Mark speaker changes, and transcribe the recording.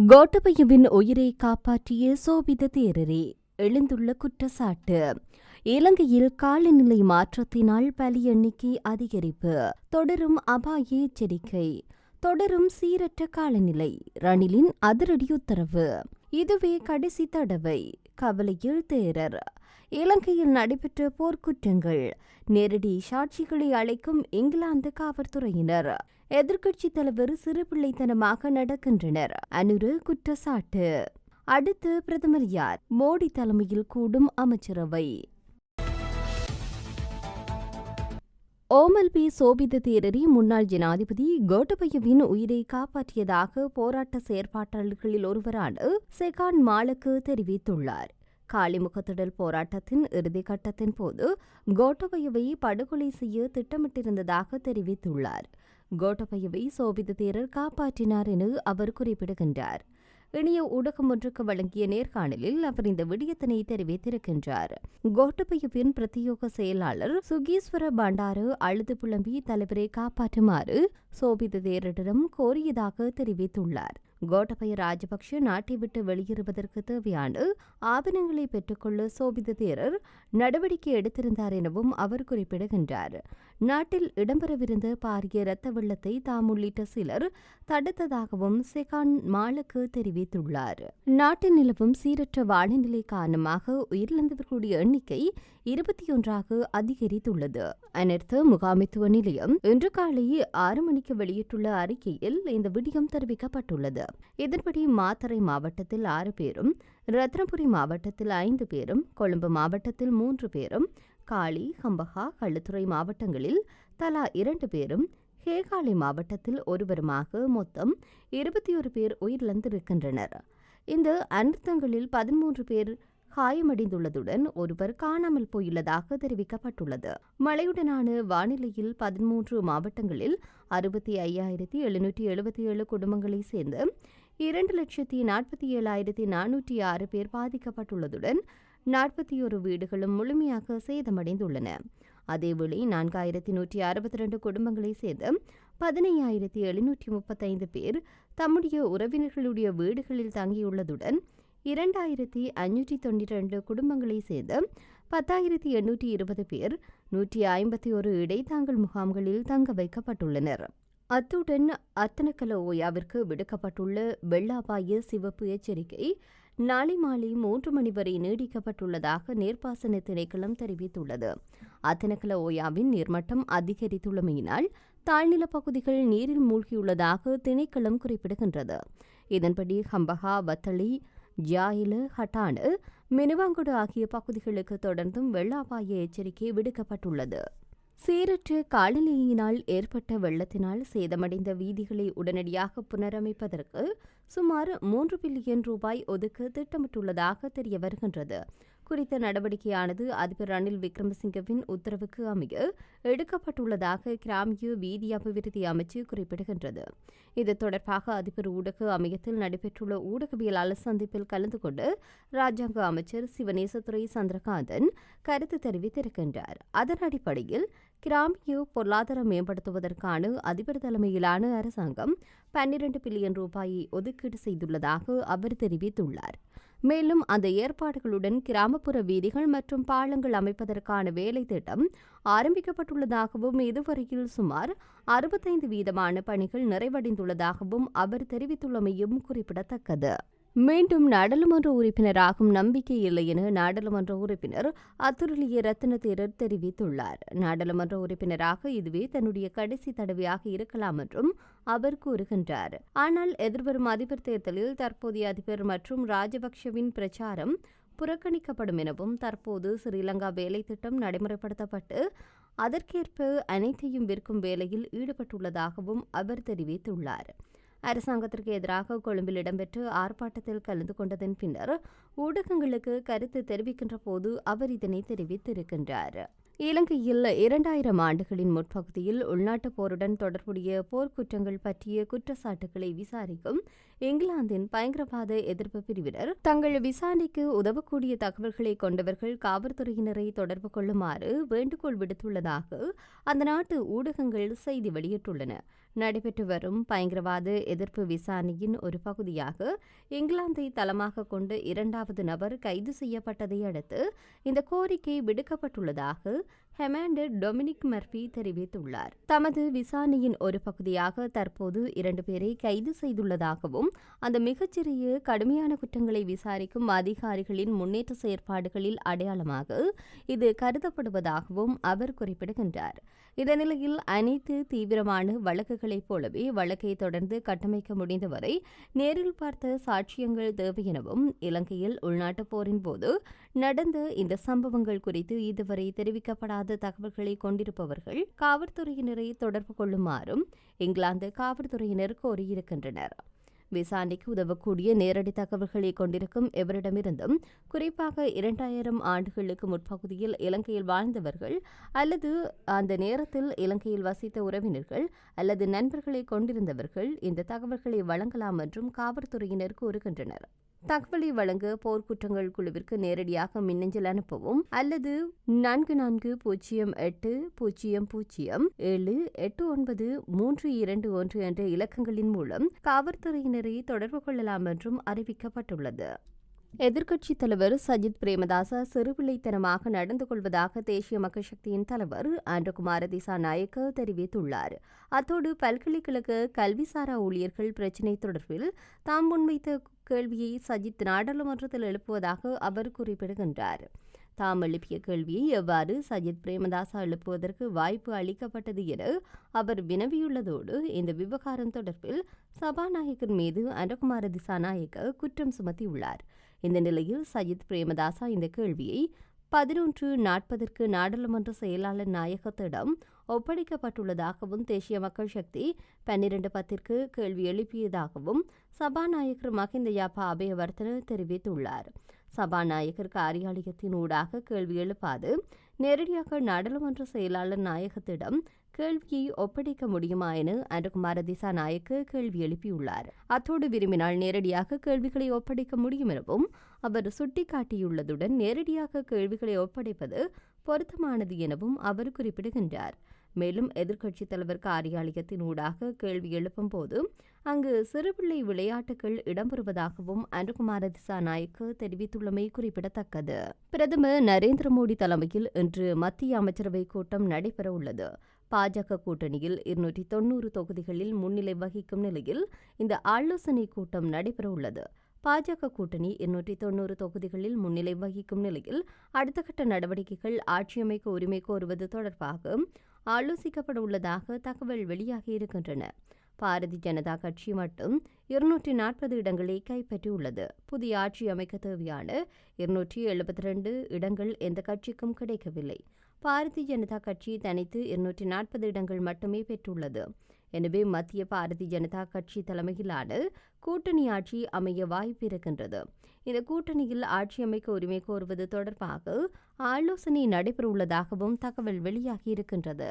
Speaker 1: கோட்டபயவின் உயிரை காப்பாற்றிய சோபித தேரரே எழுந்துள்ள குற்றச்சாட்டு. இலங்கையில் காலநிலை மாற்றத்தினால் பலி எண்ணிக்கை அதிகரிப்பு. தொடரும் அபாய எச்சரிக்கை. தொடரும் சீரற்ற காலநிலை. ரணிலின் அதிரடி உத்தரவு. இதுவே கடைசி தடவை. கவலையில் தேரர். இலங்கையில் நடைபெற்ற போர்க்குற்றங்கள். நேரடி சாட்சிகளை அழைக்கும் இங்கிலாந்து காவல்துறையினர் எதிர்க்கட்சித் தலைவர் சிறுபிள்ளைத்தனமாக நடக்கின்றனர். அனுரு குற்றச்சாட்டு. அடுத்து பிரதமர் யார்? மோடி தலைமையில் கூடும் அமைச்சரவை. ஓமல் பி சோபித தேரரி முன்னாள் ஜனாதிபதி கோட்டபயவின் உயிரை காப்பாற்றியதாக போராட்ட செயற்பாட்டாளர்களில் ஒருவரான செகான் மாலக்கு தெரிவித்துள்ளார். காளிமுகத்திடல் போராட்டத்தின் இறுதிக்கட்டத்தின் போது கோட்டபயவை படுகொலை செய்ய திட்டமிட்டிருந்ததாக தெரிவித்துள்ளார். கோட்டபயவை சோபித தேரர் காப்பாற்றினார் என அவர் குறிப்பிடுகின்றார். இணைய ஊடகம் ஒன்றுக்கு வழங்கிய நேர்காணலில் அவர் இந்த விடயத்தினை தெரிவித்திருக்கின்றார். கோட்டபயவின் பிரத்யோக செயலாளர் சுகீஸ்வர பண்டாரு அழுது புலம்பி தலைவரை காப்பாற்றுமாறு சோபித தேரரிடம் கோரியதாக தெரிவித்துள்ளார். கோட்டபய ராஜபக்ஷ நாட்டை விட்டு வெளியேறுவதற்கு தேவையான ஆவணங்களை பெற்றுக்கொள்ள சோபித தேரர் நடவடிக்கை எடுத்திருந்தார் எனவும் அவர் குறிப்பிடுகின்றார். நாட்டில் இடம்பெறவிருந்த பாரிய இரத்த வெள்ளத்தை தாம் உள்ளிட்ட சிலர் தடுத்ததாகவும் செகான் மாலுக்கு தெரிவித்துள்ளார். நாட்டில் நிலவும் சீரற்ற வானிலை காரணமாக உயிரிழந்தவர்களுடைய எண்ணிக்கை இருபத்தி ஒன்றாக அதிகரித்துள்ளது. அனர்த்த முகாமைத்துவ நிலையம் இன்று காலை ஆறு மணிக்கு வெளியிட்டுள்ள அறிக்கையில் இந்த விடியம் தெரிவிக்கப்பட்டுள்ளது. இதன்படி மாத்தறை மாவட்டத்தில் ஆறு பேரும் ரத்னபுரி மாவட்டத்தில் ஐந்து பேரும் கொழும்பு மாவட்டத்தில் மூன்று பேரும் காளி ஹம்பகா களுத்துறை மாவட்டங்களில் தலா இரண்டு பேரும் ஹேகாளி மாவட்டத்தில் ஒருவருமாக மொத்தம் இருபத்தி ஒரு பேர் உயிரிழந்திருக்கின்றனர். இந்த அனர்த்தங்களில் பதிமூன்று பேர் காயமடைந்துள்ளதுடன் ஒருவர் காணாமல் போயுள்ளதாக தெரிவிக்கப்பட்டுள்ளது. மழையுடனான வானிலையில் பதிமூன்று மாவட்டங்களில் அறுபத்தி ஐயாயிரத்தி எழுநூற்றி எழுபத்தி ஏழு குடும்பங்களை சேர்ந்து இரண்டு லட்சத்தி நாற்பத்தி ஏழாயிரத்தி நானூற்றி ஆறு பேர் பாதிக்கப்பட்டுள்ளதுடன் நாற்பத்தி ஒரு வீடுகளும் முழுமையாக சேதமடைந்துள்ளன. அதேவேளை நான்காயிரத்தி நூற்றி அறுபத்தி ரெண்டு குடும்பங்களை சேர்ந்து பதினையாயிரத்தி எழுநூற்றி முப்பத்தைந்து பேர் தம்முடைய உறவினர்களுடைய வீடுகளில் தங்கியுள்ளதுடன் இரண்டாயிரத்தி ஐநூற்றி தொண்ணூற்றி ரெண்டு குடும்பங்களை சேர்ந்த பத்தாயிரத்தி எண்ணூற்றி இருபது பேர் நூற்றி ஐம்பத்தி ஒரு இடைத்தாங்கல் முகாம்களில் தங்க வைக்கப்பட்டுள்ளனர். அத்துடன் அத்தனக்கல ஓயாவிற்கு விடுக்கப்பட்டுள்ள வெள்ளாபாய சிவப்பு எச்சரிக்கை நாளை மாலை மூன்று மணி வரை நீடிக்கப்பட்டுள்ளதாக நீர்ப்பாசன திணைக்களம் தெரிவித்துள்ளது. அத்தனக்கல ஓயாவின் நீர்மட்டம் அதிகரித்துள்ளமையினால் தாழ்நிலப் பகுதிகள் நீரில் மூழ்கியுள்ளதாக திணைக்களம் குறிப்பிடுகின்றது. இதன்படி ஹம்பகா வத்தளி ஜாயிலு ஹட்டானு மினுவாங்குடு ஆகிய பகுதிகளுக்கு தொடர்ந்தும் வெள்ள அபாய எச்சரிக்கை விடுக்கப்பட்டுள்ளது. சீரற்ற காலநிலையினால் ஏற்பட்ட வெள்ளத்தினால் சேதமடைந்த வீதிகளை உடனடியாக புனரமைப்பதற்கு சுமார் மூன்று பில்லியன் ரூபாய் ஒதுக்க திட்டமிட்டுள்ளதாக தெரிய வருகின்றது குறித்த நடவடிக்கையானது அதிபர் ரணில் விக்ரமசிங்கவின் உத்தரவுக்கு அமைய எடுக்கப்பட்டுள்ளதாக கிராமிய வீதி அபிவிருத்தி அமைச்சு குறிப்பிடுகின்றது. இது தொடர்பாக அதிபர் ஊடக அமையத்தில் நடைபெற்றுள்ள ஊடகவியலாளர் சந்திப்பில் கலந்து கொண்டு ராஜாங்க அமைச்சர் சிவநேசத்துறை சந்திரகாந்தன் கருத்து தெரிவித்திருக்கின்றார். அதன் அடிப்படையில் கிராமிய பொருளாதாரம் மேம்படுத்துவதற்கான அதிபர் தலைமையிலான அரசாங்கம் பன்னிரண்டு பில்லியன் ரூபாயை ஒதுக்கீடு செய்துள்ளதாக அவர் தெரிவித்துள்ளார். மேலும் அந்த ஏற்பாடுகளுடன் கிராமப்புற வீதிகள் மற்றும் பாலங்கள் அமைப்பதற்கான வேலை திட்டம் ஆரம்பிக்கப்பட்டுள்ளதாகவும் இதுவரையில் சுமார் அறுபத்தைந்து வீதமான பணிகள் நிறைவடைந்துள்ளதாகவும் அவர் தெரிவித்துள்ளமையும் குறிப்பிடத்தக்கது. மீண்டும் நாடாளுமன்ற உறுப்பினராகும் நம்பிக்கை இல்லை என நாடாளுமன்ற உறுப்பினர் அத்துரலிய ரத்ன தேரர் தெரிவித்துள்ளார். நாடாளுமன்ற உறுப்பினராக இதுவே தன்னுடைய கடைசி தடவையாக இருக்கலாம் என்றும் அவர் கூறுகின்றார். ஆனால் எதிர்வரும் அதிபர் தேர்தலில் தற்போதைய அதிபர் மற்றும் ராஜபக்ஷவின் பிரச்சாரம் புறக்கணிக்கப்படும் எனவும் தற்போது ஸ்ரீலங்கா வேலை திட்டம் நடைமுறைப்படுத்தப்பட்டு அதற்கேற்ப அனைத்தையும் விற்கும் வேலையில் ஈடுபட்டுள்ளதாகவும் அவர் தெரிவித்துள்ளார். அரசாங்கத்திற்கு எதிராக கொழும்பில் இடம்பெற்ற ஆர்ப்பாட்டத்தில் கலந்து கொண்டதன் பின்னர் ஊடகங்களுக்கு கருத்து தெரிவிக்கின்ற போது அவர் இதனை தெரிவித்திருக்கின்றார். இலங்கையில் இரண்டாயிரம் ஆண்டுகளின் முற்பகுதியில் உள்நாட்டுப் போருடன் தொடர்புடைய போர்க்குற்றங்கள் பற்றிய குற்றச்சாட்டுகளை விசாரிக்கும் இங்கிலாந்தின் பயங்கரவாத எதிர்ப்பு பிரிவினர் தங்கள் விசாரணைக்கு உதவக்கூடிய தகவல்களை கொண்டவர்கள் காவல்துறையினரை தொடர்பு கொள்ளுமாறு வேண்டுகோள் விடுத்துள்ளதாக அந்த நாட்டு ஊடகங்கள் செய்தி வெளியிட்டுள்ளன. நடைபெற்று வரும் பயங்கரவாத எதிர்ப்பு விசாரணையின் ஒரு பகுதியாக இங்கிலாந்தை தளமாக கொண்டு இரண்டாவது நபர் கைது செய்யப்பட்டதை அடுத்து இந்த கோரிக்கை விடுக்கப்பட்டுள்ளதாக ஹெமாண்டர் டொமினிக் மர்பி தெரிவித்துள்ளார். தமது விசாரணையின் ஒரு பகுதியாக தற்போது இரண்டு பேரை கைது செய்துள்ளதாகவும் அந்த மிகச்சிறிய கடுமையான குற்றங்களை விசாரிக்கும் அதிகாரிகளின் முன்னேற்ற செயற்பாடுகளில் அடையாளமாக இது கருதப்படுவதாகவும் அவர் குறிப்பிடுகின்றார். இந்த நிலையில் அனைத்து தீவிரமான வழக்குகளைப் போலவே வழக்கை தொடர்ந்து கட்டமைக்க முடிந்தவரை நேரில் பார்த்த சாட்சியங்கள் தேவை எனவும் இலங்கையில் உள்நாட்டுப் போரின் போது நடந்த இந்த சம்பவங்கள் குறித்து இதுவரை தெரிவிக்க தெரிவிக்கப்படாத தகவல்களை கொண்டிருப்பவர்கள் காவல்துறையினரை தொடர்பு கொள்ளுமாறும் இங்கிலாந்து காவல்துறையினர் கோரியிருக்கின்றனர். விசாரணைக்கு உதவக்கூடிய நேரடி தகவல்களை கொண்டிருக்கும் எவரிடமிருந்தும் குறிப்பாக இரண்டாயிரம் ஆண்டுகளுக்கு முற்பகுதியில் இலங்கையில் வாழ்ந்தவர்கள் அல்லது அந்த நேரத்தில் இலங்கையில் வசித்த உறவினர்கள் அல்லது நண்பர்களை கொண்டிருந்தவர்கள் இந்த தகவல்களை வழங்கலாம் என்றும் காவல்துறையினர் கூறுகின்றனர். தகவலை வழங்க போர்க்குற்றங்கள் குழுவிற்கு நேரடியாக மின்னஞ்சல் அனுப்பவும் அல்லது நான்கு நான்கு பூஜ்ஜியம் எட்டு பூஜ்ஜியம் பூஜ்ஜியம் ஏழு எட்டு ஒன்பது மூன்று இரண்டு ஒன்று என்ற இலக்கங்களின் மூலம் காவல்துறையினரை தொடர்பு கொள்ளலாம் என்றும் அறிவிக்கப்பட்டுள்ளது. எதிர்க்கட்சித் தலைவர் சஜித் பிரேமதாச சிறுபிள்ளைத்தனமாக நடந்து கொள்வதாக தேசிய மக்கள் சக்தியின் தலைவர் ஆண்டகுமார திசாநாயக்க தெரிவித்துள்ளார். அத்தோடு பல்கலைக்கழக கல்விசாரா ஊழியர்கள் பிரச்சினை தொடர்பில் தாம் முன்வைத்த கேள்வியை சஜித் நாடாளுமன்றத்தில் எழுப்புவதாக அவர் குறிப்பிடுகின்றார். தாம் எழுப்பிய கேள்வியை எவ்வாறு சஜித் பிரேமதாசா எழுப்புவதற்கு வாய்ப்பு அளிக்கப்பட்டது என அவர் வினவியுள்ளதோடு இந்த விவகாரம் தொடர்பில் சபாநாயகர் மீது அனகுமார திசாநாயக்க குற்றம் சுமத்தியுள்ளார். இந்த நிலையில் சஜித் பிரேமதாசா இந்த கேள்வியை பதினொன்று நாற்பதற்கு நாடாளுமன்ற செயலாளர் நாயகத்திடம் ஒப்படைக்கப்பட்டுள்ளதாகவும் தேசிய மக்கள் சக்தி பன்னிரண்டு பத்திற்கு கேள்வி எழுப்பியதாகவும் சபாநாயகர் மஹிந்த யாப்பா அபயவர்த்தன தெரிவித்துள்ளார். சபாநாயகர் காரியாலயத்தின் ஊடாக கேள்வி எழுப்பாது நேரடியாக நாடாளுமன்ற செயலாளர் நாயகத்திடம் கேள்வியை ஒப்படைக்க முடியுமா என அனுகுமார திசாநாயக்க கேள்வி எழுப்பியுள்ளார். அத்தோடு விரும்பினால் நேரடியாக கேள்விகளை ஒப்படைக்க முடியும் எனவும் அவர் சுட்டிக்காட்டியுள்ளதுடன் நேரடியாக கேள்விகளை ஒப்படைப்பது பொருத்தமானது எனவும் அவர் குறிப்பிடுகின்றார். மேலும் எதிர்க்கட்சித் தலைவர் காரியாலயத்தின் ஊடாக கேள்வி எழுப்பும் போது அங்கு சிறுபிள்ளை விளையாட்டுகள் இடம்பெறுவதாகவும் அனுகுமார திசாநாயக்க தெரிவித்துள்ளமை குறிப்பிடத்தக்கது. பிரதமர் நரேந்திர மோடி தலைமையில் இன்று மத்திய அமைச்சரவை கூட்டம் நடைபெறவுள்ளது பாஜக கூட்டணியில் இருநூற்றி தொன்னூறு தொகுதிகளில் முன்னிலை வகிக்கும் நிலையில் இந்த ஆலோசனை கூட்டம் நடைபெறவுள்ளது பாஜக கூட்டணி இருநூற்றி தொன்னூறு தொகுதிகளில் முன்னிலை வகிக்கும் நிலையில் அடுத்த கட்ட நடவடிக்கைகள் ஆட்சியமைக்க உரிமை கோருவது தொடர்பாக ஆலோசிக்கப்பட உள்ளதாக தகவல் வெளியாகி இருக்கின்றன. பாரதிய ஜனதா கட்சி மட்டும் இருநூற்றி நாற்பது இடங்களை கைப்பற்றியுள்ளது. புதிய ஆட்சி அமைக்க தேவையான இருநூற்றி எழுபத்தி ரெண்டு இடங்கள் எந்த கட்சிக்கும் கிடைக்கவில்லை. பாரதிய ஜனதா கட்சி தனித்து இருநூற்றி நாற்பது இடங்கள் மட்டுமே பெற்றுள்ளது. எனவே மத்திய பாரதிய ஜனதா கட்சி தலைமையிலான கூட்டணி ஆட்சி அமைய வாய்ப்பு இருக்கின்றது இந்த கூட்டணியில் ஆட்சி அமைக்க உரிமை கோருவது தொடர்பாக ஆலோசனை நடைபெறவுள்ளதாகவும் தகவல் வெளியாகியிருக்கின்றது.